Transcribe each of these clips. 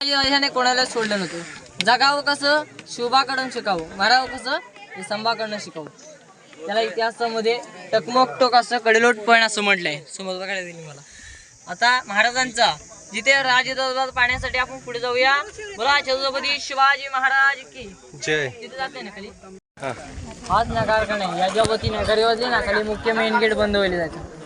ह्याने कोणाला सोडलं नव्हतं. जगावं कसं शोभाकडून शिकावं. मारावं कसं संभाकडनं शिकावं. त्याला इतिहासामध्ये टकमक टोक असं कडेलोट पण असं म्हटलंय. समज बघायला दिली मला. आता महाराजांचा जिथे राजदरबार पाहण्यासाठी आपण पुढे जाऊया. बोला छत्रपती शिवाजी महाराज की. जय. तिथे जाते ना खाली? हाच नकार का नाही या ज्या नगर वाजली ना खाली मुख्य मेन गेट बंद होईल जायचं.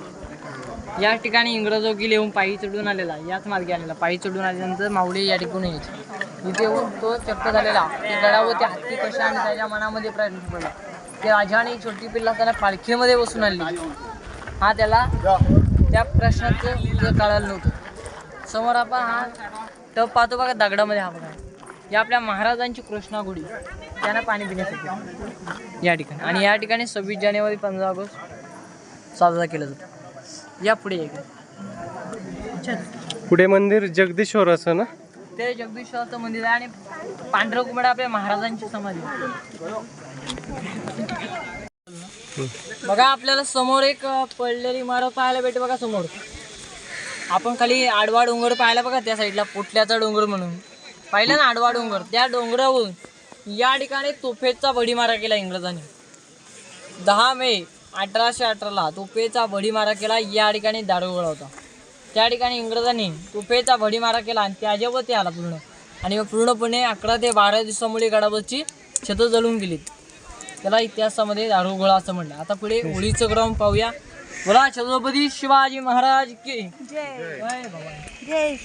या ठिकाणी इंग्रजोगी येऊन पायी चढून आलेला याच मार्गे आलेला. पायी चढून आल्यानंतर माऊली या ठिकाणी यायची इथे येऊन तो चक्क झालेला. ते गडावरती हत्ती कशा आणि त्याच्या मनामध्ये प्रयत्न पडला. ते राजाने आणि छोटी पिल्ला त्याला पालखीमध्ये बसून आणली. हा त्याला त्या प्रश्नाचं कळालं नव्हतं. समोर आपण हा टप पाहतो बघा दगडामध्ये हा बघा. ही आपल्या महाराजांची कृष्णागुडी. त्यांना पाणी पिण्यासाठी. या ठिकाणी. आणि या ठिकाणी सव्वीस जानेवारी पंधरा ऑगस्ट साजरा केला जातो. या पुढे एक पुढे मंदिर जगदीश्वराचं ना? ते जगदीश्वराचं मंदिर आहे आणि पांढरं कुंबड आपल्या महाराजांची समाधी. बघा आपल्याला समोर एक पडलेली इमारत पाहायला भेटते बघा समोर. आपण खाली आडवा डोंगर पाहायला बघा त्या साईडला पोटल्याचा डोंगर म्हणून. पाहिलं ना आडवा डोंगर? त्या डोंगरावरून या ठिकाणी तोफेचा बडीमारा केला इंग्रजांनी. दहा मे अठराशे अठराला तोफेचा भडीमारा केला या ठिकाणी दारुगोळा होता. त्या ठिकाणी इंग्रजांनी तोफेचा भडीमारा केला आणि त्याच्यावर ते आला पूर्ण. आणि मग पूर्णपणे अकरा ते बारा दिवसामुळे गडावरची छतं जळून गेलीत त्याला इतिहासामध्ये दारुगोळा असं म्हणलं. आता पुढे होळीचं ग्राउंड पाहूया. बोला छत्रपती शिवाजी महाराज की? जय. भवानी.